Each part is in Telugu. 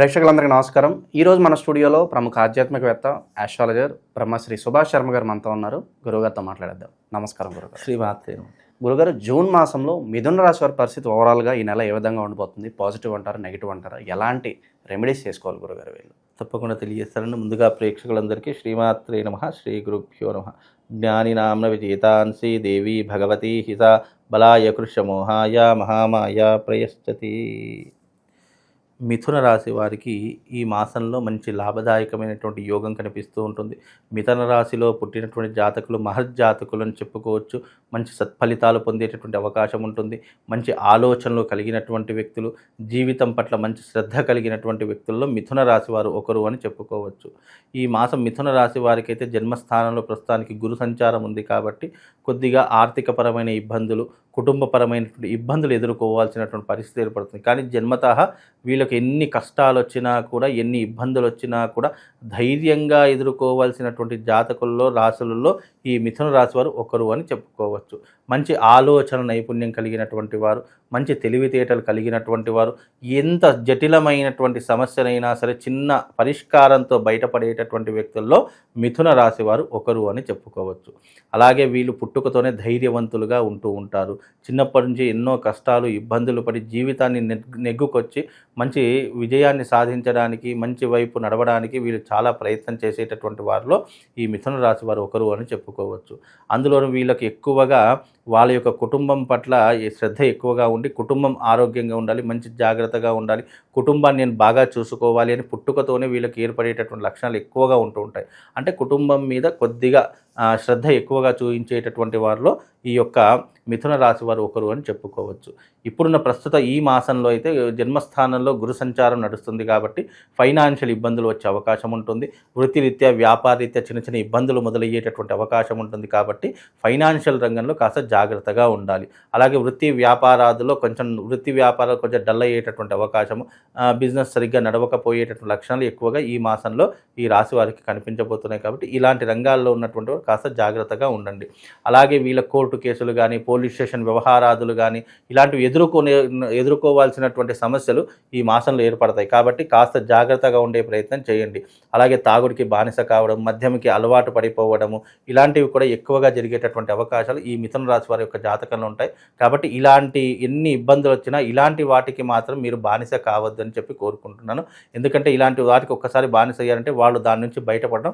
ప్రేక్షకులందరికీ నమస్కారం. ఈరోజు మన స్టూడియోలో ప్రముఖ ఆధ్యాత్మికవేత్త ఆస్ట్రాలజర్ బ్రహ్మశ్రీ సుభాష్ శర్మ గారు మనతో ఉన్నారు. గురువుగారితో మాట్లాడేద్దాం. నమస్కారం గురుగారు. శ్రీమాత్రే గురుగారు జూన్ మాసంలో మిథున రాశి వారి పరిస్థితి ఓవరాల్గా ఈ నెల ఏ విధంగా ఉండిపోతుంది? పాజిటివ్ అంటారా నెగిటివ్ అంటారా? ఎలాంటి రెమెడీస్ చేసుకోవాలి గురుగారు వీళ్ళు? తప్పకుండా తెలియజేస్తానండి. ముందుగా ప్రేక్షకులందరికీ శ్రీమాత్రే నమ శ్రీ గురుభ్యో నమ. జ్ఞాని నామ్న విజేతాన్సి దేవి భగవతి హిత బలాయ కృషమోహాయ మహామాయ ప్రయశ్చతి. మిథున రాశి వారికి ఈ మాసంలో మంచి లాభదాయకమైనటువంటి యోగం కనిపిస్తూ ఉంటుంది. మిథున రాశిలో పుట్టినటువంటి జాతకులు మహర్జాతకులు అని చెప్పుకోవచ్చు. మంచి సత్ఫలితాలు పొందేటటువంటి అవకాశం ఉంటుంది. మంచి ఆలోచనలు కలిగినటువంటి వ్యక్తులు జీవితం పట్ల మంచి శ్రద్ధ కలిగినటువంటి వ్యక్తుల్లో మిథున రాశి వారు ఒకరు అని చెప్పుకోవచ్చు. ఈ మాసం మిథున రాశి వారికి అయితే జన్మస్థానంలో ప్రస్తుతానికి గురు సంచారం ఉంది కాబట్టి కొద్దిగా ఆర్థికపరమైన ఇబ్బందులు కుటుంబపరమైనటువంటి ఇబ్బందులు ఎదుర్కోవాల్సినటువంటి పరిస్థితి ఏర్పడుతుంది. కానీ జన్మతః వీళ్ళకి ఎన్ని కష్టాలు వచ్చినా కూడా ఎన్ని ఇబ్బందులు వచ్చినా కూడా ధైర్యంగా ఎదుర్కోవాల్సినటువంటి జాతకుల్లో రాశులలో ఈ మిథున రాశి వారు ఒకరు అని చెప్పుకోవచ్చు. మంచి ఆలోచన నైపుణ్యం కలిగినటువంటి వారు మంచి తెలివితేటలు కలిగినటువంటి వారు ఎంత జటిలమైనటువంటి సమస్యలైనా సరే చిన్న పరిష్కారంతో బయటపడేటటువంటి వ్యక్తుల్లో మిథున రాశి వారు ఒకరు అని చెప్పుకోవచ్చు. అలాగే వీళ్ళు పుట్టుకతోనే ధైర్యవంతులుగా ఉంటూ ఉంటారు. చిన్నప్పటి నుంచి ఎన్నో కష్టాలు ఇబ్బందులు పడి జీవితాన్ని నెగ్ నెగ్గుకొచ్చి మంచి విజయాన్ని సాధించడానికి మంచి వైపు నడవడానికి వీళ్ళు చాలా ప్రయత్నం చేసేటటువంటి వారిలో ఈ మిథున రాశి వారు ఒకరు అని చెప్పుకోవచ్చు. అందులో వీళ్ళకి ఎక్కువగా వాళ్ళ యొక్క కుటుంబం పట్ల ఈ శ్రద్ధ ఎక్కువగా ఉండి కుటుంబం ఆరోగ్యంగా ఉండాలి మంచి జాగ్రత్తగా ఉండాలి కుటుంబాన్ని నేను బాగా చూసుకోవాలి అని పుట్టుకతోనే వీళ్ళకి ఏర్పడేటటువంటి లక్షణాలు ఎక్కువగా ఉంటూ ఉంటాయి. అంటే కుటుంబం మీద కొద్దిగా శ్రద్ధ ఎక్కువగా చూపించేటటువంటి వారిలో ఈ యొక్క మిథున రాశి వారు ఒకరు అని చెప్పుకోవచ్చు. ఇప్పుడున్న ప్రస్తుత ఈ మాసంలో అయితే జన్మస్థానంలో గురు సంచారం నడుస్తుంది కాబట్టి ఫైనాన్షియల్ ఇబ్బందులు వచ్చే అవకాశం ఉంటుంది. వృత్తిరీత్యా వ్యాపారరీత్యా చిన్న చిన్న ఇబ్బందులు మొదలయ్యేటటువంటి అవకాశం ఉంటుంది కాబట్టి ఫైనాన్షియల్ రంగంలో కాస్త జాగ్రత్తగా ఉండాలి. అలాగే వృత్తి వ్యాపారాదులో కొంచెం వృత్తి వ్యాపారాలు కొంచెం డల్ అయ్యేటటువంటి అవకాశము బిజినెస్ సరిగ్గా నడవకపోయేటటువంటి లక్షణాలు ఎక్కువగా ఈ మాసంలో ఈ రాశి వారికి కనిపించబోతున్నాయి కాబట్టి ఇలాంటి రంగాల్లో ఉన్నటువంటి కాస్త జాగ్రత్తగా ఉండండి. అలాగే వీళ్ళ కోర్టు కేసులు కానీ పోలీస్ స్టేషన్ వ్యవహారాదులు కానీ ఇలాంటివి ఎదుర్కొనే ఎదుర్కోవాల్సినటువంటి సమస్యలు ఈ మాసంలో ఏర్పడతాయి. కాబట్టి కాస్త జాగ్రత్తగా ఉండే ప్రయత్నం చేయండి. అలాగే తాగుడికి బానిస కావడం మద్యంకి అలవాటు పడిపోవడము ఇలాంటివి కూడా ఎక్కువగా జరిగేటటువంటి అవకాశాలు ఈ మిథున రాశి వారి యొక్క జాతకంలో ఉంటాయి. కాబట్టి ఇలాంటి ఎన్ని ఇబ్బందులు వచ్చినా ఇలాంటి వాటికి మాత్రం మీరు బానిస కావద్దని చెప్పి కోరుకుంటున్నాను. ఎందుకంటే ఇలాంటి వాటికి ఒక్కసారి బానిస అయ్యారంటే వాళ్ళు దాని నుంచి బయటపడడం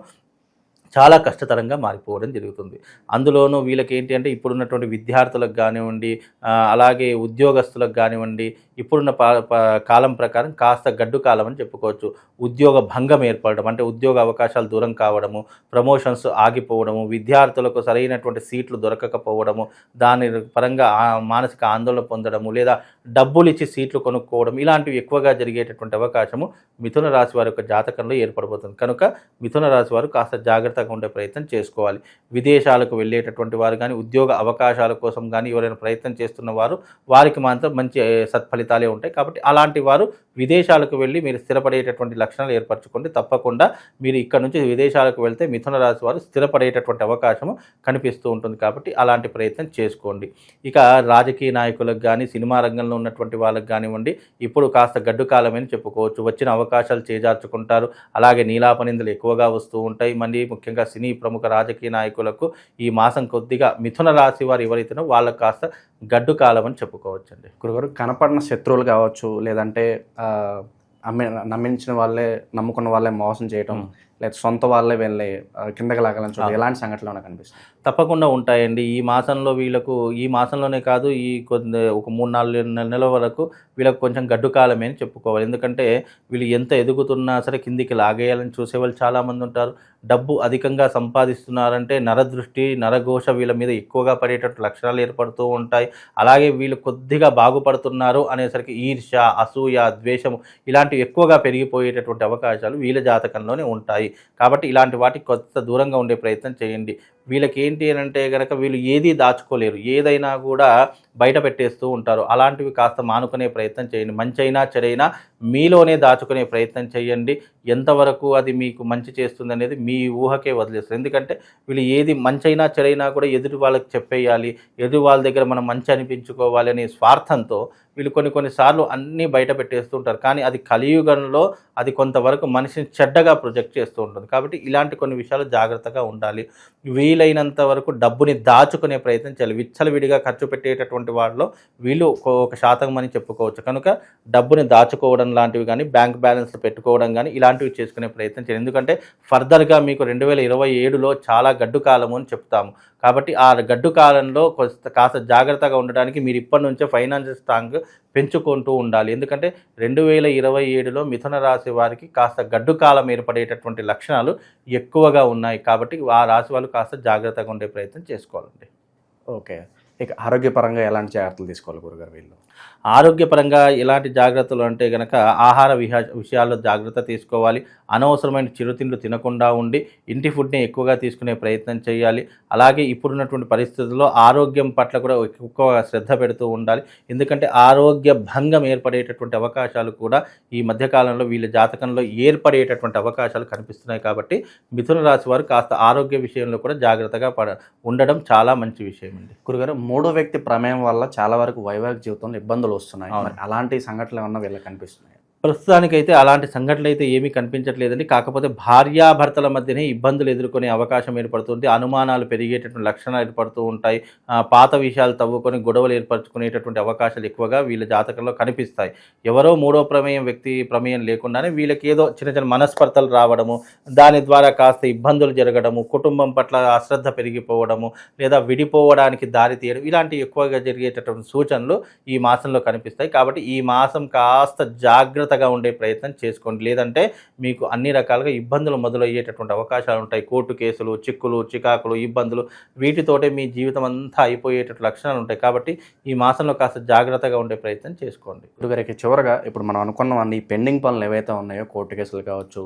చాలా కష్టతరంగా మారిపోవడం జరుగుతుంది. అందులోనూ వీళ్ళకి ఏంటి అంటే ఇప్పుడున్నటువంటి విద్యార్థులకు కానివ్వండి అలాగే ఉద్యోగస్తులకు కానివ్వండి ఇప్పుడున్న పా కాలం ప్రకారం కాస్త గడ్డు కాలం అని చెప్పుకోవచ్చు. ఉద్యోగ భంగం ఏర్పడడం అంటే ఉద్యోగ అవకాశాలు దూరం కావడము ప్రమోషన్స్ ఆగిపోవడము విద్యార్థులకు సరైనటువంటి సీట్లు దొరకకపోవడము దాని పరంగా మానసిక ఆందోళన పొందడము లేదా డబ్బులు ఇచ్చి సీట్లు కొనుక్కోవడం ఇలాంటివి ఎక్కువగా జరిగేటటువంటి అవకాశము మిథున రాశి వారి యొక్క జాతకంలో ఏర్పడబోతుంది. కనుక మిథున రాశి వారు కాస్త జాగ్రత్తగా ఉండే ప్రయత్నం చేసుకోవాలి. విదేశాలకు వెళ్ళేటటువంటి వారు కానీ ఉద్యోగ అవకాశాల కోసం కానీ ఎవరైనా ప్రయత్నం చేస్తున్న వారు వారికి మాత్రం మంచి సత్ఫలితాలే ఉంటాయి. కాబట్టి అలాంటి వారు విదేశాలకు వెళ్ళి మీరు స్థిరపడేటటువంటి లక్షణాలు ఏర్పరచుకోండి. తప్పకుండా మీరు ఇక్కడ నుంచి విదేశాలకు వెళ్తే మిథున రాశి వారు స్థిరపడేటటువంటి అవకాశము కనిపిస్తూ ఉంటుంది. కాబట్టి అలాంటి ప్రయత్నం చేసుకోండి. ఇక రాజకీయ నాయకులకు కానీ సినిమా రంగంలో ఉన్నటువంటి వాళ్ళకి కానివ్వండి ఇప్పుడు కాస్త గడ్డు కాలమని చెప్పుకోవచ్చు. వచ్చిన అవకాశాలు చేజార్చుకుంటారు. అలాగే నీలాపనిందులు ఎక్కువగా వస్తూ ఉంటాయి. మళ్ళీ ముఖ్యంగా సినీ ప్రముఖ రాజకీయ నాయకులకు ఈ మాసం కొద్దిగా మిథున రాశి వారు ఎవరైతేనో వాళ్ళకు కాస్త గడ్డు కాలం అని చెప్పుకోవచ్చండి గురుగారు కనపడిన శత్రువులు కావచ్చు లేదంటే అమ్మి నమ్మించిన వాళ్ళే నమ్ముకున్న వాళ్ళే మోసం చేయటం. లేదా సొంత వాళ్ళే వెళ్ళి కిందకి లాగాలని చూడడం ఆ. ఎలాంటి సంఘటనలు కనిపిస్తుంది తప్పకుండా ఉంటాయండి. ఈ మాసంలో వీళ్ళకు ఈ మాసంలోనే కాదు ఈ కొన్ని ఒక మూడు నాలుగు నెలల వరకు వీళ్ళకు కొంచెం గడ్డు కాలమే అని చెప్పుకోవాలి. ఎందుకంటే వీళ్ళు ఎంత ఎదుగుతున్నా సరే కిందికి లాగేయాలని చూసే వాళ్ళు చాలామంది ఉంటారు. డబ్బు అధికంగా సంపాదిస్తున్నారంటే నరదృష్టి నరఘోష వీళ్ళ మీద ఎక్కువగా పడేటట్టు లక్షణాలు ఏర్పడుతూ ఉంటాయి. అలాగే వీళ్ళు కొద్దిగా బాగుపడుతున్నారు అనేసరికి ఈర్ష అసూయ ద్వేషము ఇలాంటివి ఎక్కువగా పెరిగిపోయేటటువంటి అవకాశాలు వీళ్ళ జాతకంలోనే ఉంటాయి. కాబట్టి ఇలాంటి వాటికి కొత్త దూరంగా ఉండే ప్రయత్నం చేయండి. వీళ్ళకి ఏంటి అని అంటే కనుక వీళ్ళు ఏది దాచుకోలేరు. ఏదైనా కూడా బయట పెట్టేస్తూ ఉంటారు. అలాంటివి కాస్త మానుకునే ప్రయత్నం చేయండి. మంచైనా చెడైనా మీలోనే దాచుకునే ప్రయత్నం చేయండి. ఎంతవరకు అది మీకు మంచి చేస్తుంది అనేది మీ ఊహకే వదిలేస్తారు ఎందుకంటే వీళ్ళు ఏది మంచైనా చెడైనా కూడా ఎదుటి వాళ్ళకి చెప్పేయాలి. ఎదుటి వాళ్ళ దగ్గర మనం మంచి అనిపించుకోవాలి అనే స్వార్థంతో వీళ్ళు కొన్ని కొన్నిసార్లు అన్నీ బయట పెట్టేస్తూ ఉంటారు. కానీ అది కలియుగంలో అది కొంతవరకు మనిషిని చెడ్డగా ప్రొజెక్ట్ చేస్తూ ఉంటుంది. కాబట్టి ఇలాంటి కొన్ని విషయాలు జాగ్రత్తగా ఉండాలి. వీలైనంత వరకు డబ్బుని దాచుకునే ప్రయత్నం చేయాలి. విచ్చలవిడిగా ఖర్చు పెట్టేటటువంటి వాటిలో వీళ్ళు ఒక- శాతం అని చెప్పుకోవచ్చు. కనుక డబ్బుని దాచుకోవడం లాంటివి కానీ బ్యాంక్ బ్యాలెన్స్లు పెట్టుకోవడం కానీ ఇలాంటివి చేసుకునే ప్రయత్నం చేయాలి ఎందుకంటే ఫర్దర్గా మీకు రెండు వేల ఇరవై ఏడులో చాలా గడ్డు కాలము అని చెప్తాము. కాబట్టి ఆ గడ్డు కాలంలో కొంత కాస్త జాగ్రత్తగా ఉండడానికి మీరు ఇప్పటి నుంచే ఫైనాన్షియల్ స్ట్రాంగ్ పెంచుకుంటూ ఉండాలి. ఎందుకంటే రెండు వేల ఇరవై ఏడులో మిథున రాశి వారికి కాస్త గడ్డు కాలం ఏర్పడేటటువంటి లక్షణాలు ఎక్కువగా ఉన్నాయి. కాబట్టి ఆ రాశి వాళ్ళు కాస్త జాగ్రత్తగా ఉండే ప్రయత్నం చేసుకోవాలండి. ఓకే. ఇక ఆరోగ్యపరంగా ఎలాంటి జాగ్రత్తలు తీసుకోవాలి గురుగారు వీళ్ళు? ఆరోగ్యపరంగా ఎలాంటి జాగ్రత్తలు అంటే గనక ఆహార విహా విషయాల్లో జాగ్రత్త తీసుకోవాలి. అనవసరమైన చిరుతిండ్లు తినకుండా ఉండి ఇంటి ఫుడ్ని ఎక్కువగా తీసుకునే ప్రయత్నం చేయాలి. అలాగే ఇప్పుడున్నటువంటి పరిస్థితుల్లో ఆరోగ్యం పట్ల కూడా ఎక్కువ శ్రద్ధ పెడుతూ ఉండాలి. ఎందుకంటే ఆరోగ్య భంగం ఏర్పడేటటువంటి అవకాశాలు కూడా ఈ మధ్యకాలంలో వీళ్ళ జాతకంలో ఏర్పడేటటువంటి అవకాశాలు కనిపిస్తున్నాయి కాబట్టి మిథున రాశి వారు కాస్త ఆరోగ్య విషయంలో కూడా జాగ్రత్తగా పడ ఉండడం చాలా మంచి విషయం అండి గురుగారు మూడో వ్యక్తి ప్రమేయం వల్ల చాలా వరకు వైవాహిక జీవితంలో ఇబ్బందులు వస్తున్నాయి. అలాంటి సంఘటనలు ఏమన్నా వీళ్ళకి కనిపిస్తున్నాయి? ప్రస్తుతానికైతే అలాంటి సంఘటనలు అయితే ఏమీ కనిపించట్లేదండి. కాకపోతే భార్యాభర్తల మధ్యనే ఇబ్బందులు ఎదుర్కొనే అవకాశం ఏర్పడుతుంది అనుమానాలు పెరిగేటటువంటి లక్షణాలు ఏర్పడుతూ ఉంటాయి. పాత విషయాలు తవ్వుకొని గొడవలు ఏర్పరచుకునేటటువంటి అవకాశాలు ఎక్కువగా వీళ్ళ జాతకంలో కనిపిస్తాయి. ఎవరో మూడో ప్రమేయం వ్యక్తి ప్రమేయం లేకుండానే వీళ్ళకి ఏదో చిన్న చిన్న మనస్పర్ధలు రావడము దాని ద్వారా కాస్త ఇబ్బందులు జరగడము కుటుంబం పట్ల అశ్రద్ధ పెరిగిపోవడము లేదా విడిపోవడానికి దారి తీయడం ఇలాంటివి ఎక్కువగా జరిగేటటువంటి సూచనలు ఈ మాసంలో కనిపిస్తాయి. కాబట్టి ఈ మాసం కాస్త జాగ్రత్త జాగ్రత్తగా ఉండే ప్రయత్నం చేసుకోండి. లేదంటే మీకు అన్ని రకాలుగా ఇబ్బందులు మొదలయ్యేటటువంటి అవకాశాలు ఉంటాయి. కోర్టు కేసులు చిక్కులు చికాకులు ఇబ్బందులు వీటితోటే మీ జీవితం అంతా అయిపోయేటటువంటి లక్షణాలు ఉంటాయి. కాబట్టి ఈ మాసంలో కాస్త జాగ్రత్తగా ఉండే ప్రయత్నం చేసుకోండి. గురుగారికి చివరగా ఇప్పుడు మనం అనుకున్న అన్ని పెండింగ్ పనులు ఏవైతే ఉన్నాయో కోర్టు కేసులు కావచ్చు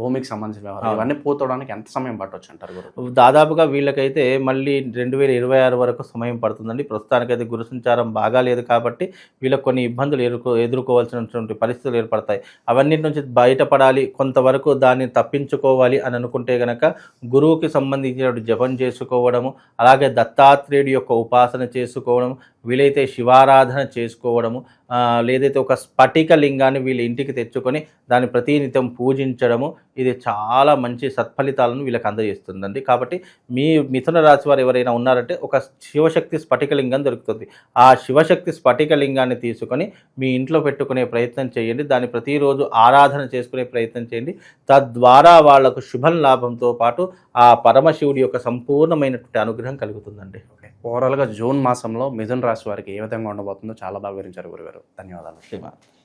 భూమికి సంబంధించిన వ్యవహారాలు. ఇవన్నీ పూర్తవడానికి ఎంత సమయం పట్టవచ్చు అంటారు గురు? దాదాపుగా వీళ్ళకైతే మళ్ళీ రెండు వేల ఇరవై ఆరు వరకు సమయం పడుతుందండి. ప్రస్తుతానికైతే గురు సంచారం బాగాలేదు కాబట్టి వీళ్ళకి కొన్ని ఇబ్బందులు ఎదుర్కో ఎదుర్కోవాల్సినటువంటి పరిస్థితులు ఏర్పడతాయి. అవన్నిటి నుంచి బయటపడాలి కొంతవరకు దాన్ని తప్పించుకోవాలి అని అనుకుంటే గనక గురువుకి సంబంధించిన జపం చేసుకోవడము అలాగే దత్తాత్రేయుడి యొక్క ఉపాసన చేసుకోవడం వీలైతే శివారాధన చేసుకోవడము లేదైతే ఒక స్ఫటిక లింగాన్ని వీళ్ళ ఇంటికి తెచ్చుకొని దాన్ని ప్రతినిత్యం పూజించడము ఇది చాలా మంచి సత్ఫలితాలను వీళ్ళకి అందజేస్తుందండి. కాబట్టి మీ మిథున రాశి వారు ఎవరైనా ఉన్నారంటే ఒక శివశక్తి స్ఫటిక లింగం దొరుకుతుంది. ఆ శివశక్తి స్ఫటిక లింగాన్ని తీసుకొని మీ ఇంట్లో పెట్టుకునే ప్రయత్నం చేయండి. దాన్ని ప్రతిరోజు ఆరాధన చేసుకునే ప్రయత్నం చేయండి. తద్వారా వాళ్ళకు శుభం లాభంతో పాటు ఆ పరమశివుడి యొక్క సంపూర్ణమైనటువంటి అనుగ్రహం కలుగుతుందండి. ఓకే. ఓవరాల్గా జూన్ మాసంలో మిథున్ రాశి వారికి ఏ విధంగా ఉండబోతుందో చాలా బాగా వివరించారు గురుగారు. ధన్యవాదాలు. శ్రీమాన్